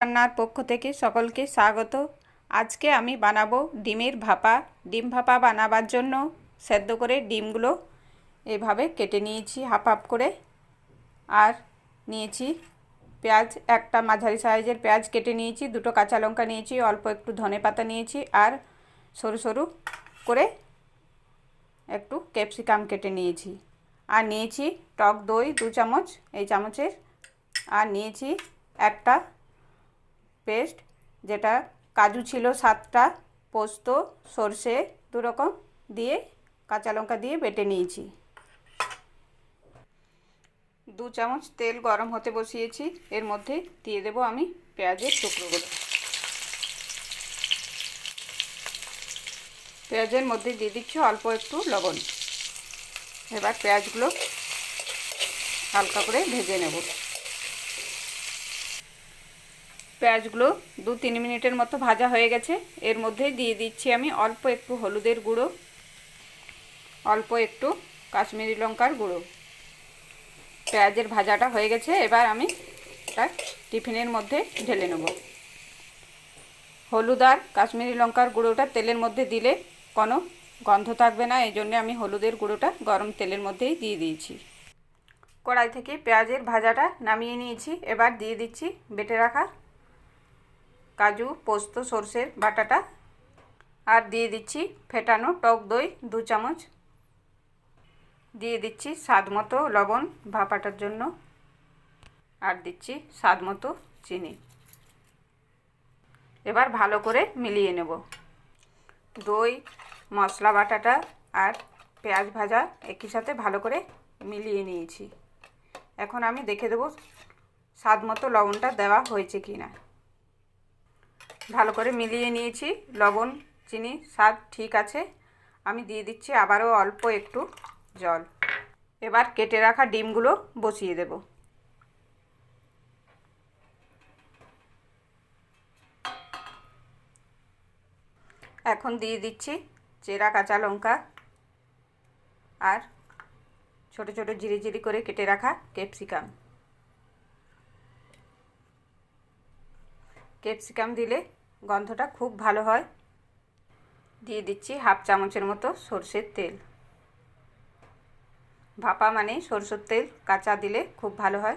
রান্নার পক্ষ থেকে সকলকে স্বাগত। আজকে আমি বানাবো ডিমের ভাপা। ডিম ভাপা বানাবার জন্য সেদ্ধ করে ডিমগুলো এভাবে কেটে নিয়েছি হাফ হাফ করে। আর নিয়েছি পেঁয়াজ, একটা মাঝারি সাইজের পেঁয়াজ কেটে নিয়েছি, দুটো কাঁচা লঙ্কা নিয়েছি, অল্প একটু ধনে পাতা নিয়েছি আর সরু সরু করে একটু ক্যাপসিকাম কেটে নিয়েছি। আর নিয়েছি টক দই দু চামচ, এই চামচের। আর নিয়েছি একটা পেস্ট, যেটা কাজু ছিল সাতটা, পোস্ত, সর্ষে দু রকম দিয়ে, কাঁচা লঙ্কা দিয়ে বেটে নিয়েছি। দু চামচ তেল গরম হতে বসিয়েছি, এর মধ্যে দিয়ে দেবো আমি পেঁয়াজের টুকরোগুলো। পেঁয়াজের মধ্যে দিয়ে দিচ্ছি অল্প একটু লবণ। এবার পেঁয়াজগুলো হালকা করে ভেজে নেব। পেঁয়াজগুলো দু তিন মিনিটের মতো ভাজা হয়ে গেছে। এর মধ্যে দিয়ে দিচ্ছি আমি অল্প একটু হলুদের গুঁড়ো, অল্প একটু কাশ্মীরি লঙ্কার গুঁড়ো। পেঁয়াজের ভাজাটা হয়ে গেছে, এবার আমি এটা টিফিনের মধ্যে ঢেলে নেব। হলুদ আর কাশ্মীরি লঙ্কার গুঁড়োটা তেলের মধ্যে দিলে কোনো গন্ধ থাকবে না, এই জন্যে আমি হলুদের গুঁড়োটা গরম তেলের মধ্যেই দিয়ে দিয়েছি। কড়াই থেকে পেঁয়াজের ভাজাটা নামিয়ে নিয়েছি, এবার দিয়ে দিচ্ছি বেটে রাখা কাজু, পোস্ত সর্ষের বাটাটা। আর দিয়ে দিচ্ছি ফেটানো টক দই দু চামচ। দিয়ে দিচ্ছি স্বাদ মতো লবণ ভাপাটার জন্য। আর দিচ্ছি স্বাদ মতো চিনি। এবার ভালো করে মিলিয়ে নেব। দই, মশলা বাটাটা আর পেঁয়াজ ভাজা একই সাথে ভালো করে মিলিয়ে নিয়েছি। এখন আমি দেখে দেবো স্বাদ মতো লবণটা দেওয়া হয়েছে কি না ভালো করে মিলিয়ে নিয়েছি, লবণ, চিনি, স্বাদ ঠিক আছে। আমি দিয়ে দিচ্ছি আবারও অল্প একটু জল। এবার কেটে রাখা ডিমগুলো বসিয়ে দেব। এখন দিয়ে দিচ্ছি চেরা কাঁচা লঙ্কা আর ছোট ছোট জিরি করে কেটে রাখা ক্যাপসিকাম। ক্যাপসিকাম দিলে গন্ধটা খুব ভালো হয়। দিয়ে দিচ্ছি হাফ চামচের মতো সর্ষের তেল। ভাপা মানে সরষের তেল, কাঁচা দিলে খুব ভালো হয়।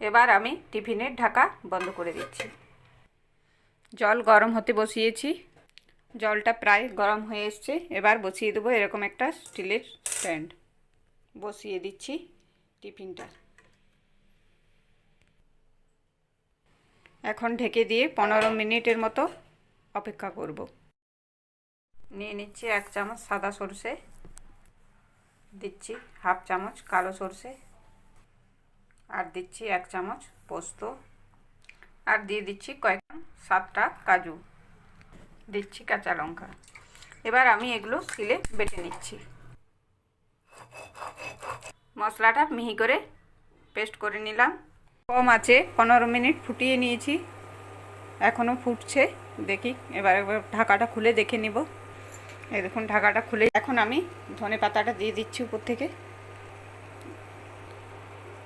এবার আমি টিফিনের ঢাকা বন্ধ করে দিচ্ছি। জল গরম হতে বসিয়েছি। জলটা প্রায় গরম হয়ে এসছে। এবার বসিয়ে দেবো এরকম একটা স্টিলের স্ট্যান্ড। বসিয়ে দিচ্ছি টিফিনটা। এখন ঢেকে দিয়ে পনেরো মিনিটের মতো অপেক্ষা করব। নিয়ে নিচ্ছি এক চামচ সাদা সরষে। দিচ্ছি হাফ চামচ কালো সরষে। আর দিচ্ছি এক চামচ পোস্ত। আর দিয়ে দিচ্ছি কয়েক সাতটা কাজু। দিচ্ছি কাঁচা লঙ্কা। এবার আমি এগুলো সিলে বেটে নিচ্ছি। মশলাটা মিহি করে পেস্ট করে নিলাম। কম আছে, পনেরো মিনিট ফুটিয়ে নিয়েছি। এখনও ফুটছে, দেখি এবার একবার ঢাকাটা খুলে দেখে নিব। এই দেখুন, ঢাকাটা খুলে এখন আমি ধনে পাতাটা দিয়ে দিচ্ছি উপর থেকে।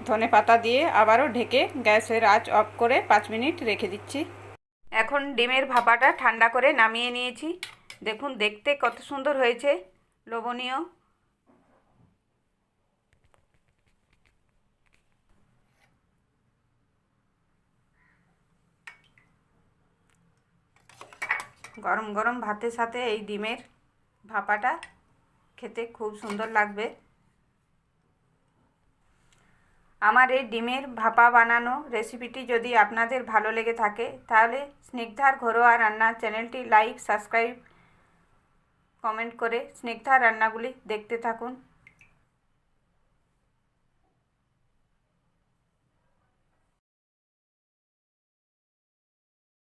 ধনে পাতা দিয়ে আবারও ঢেকে গ্যাসের আঁচ অফ করে পাঁচ মিনিট রেখে দিচ্ছি। এখন ডিমের ভাপাটা ঠান্ডা করে নামিয়ে নিয়েছি। দেখুন, দেখতে কত সুন্দর হয়েছে। লোভনীয়। গরম গরম ভাতের সাথে এই ডিমের ভাপাটা খেতে খুব সুন্দর লাগবে। আমার এই ডিমের ভাপা বানানো রেসিপিটি যদি আপনাদের ভালো লেগে থাকে, তাহলে স্নিগ্ধার ঘরোয়া রান্না চ্যানেলটি লাইক সাবস্ক্রাইব কমেন্ট করে স্নিগ্ধার রান্নাগুলি দেখতে থাকুন।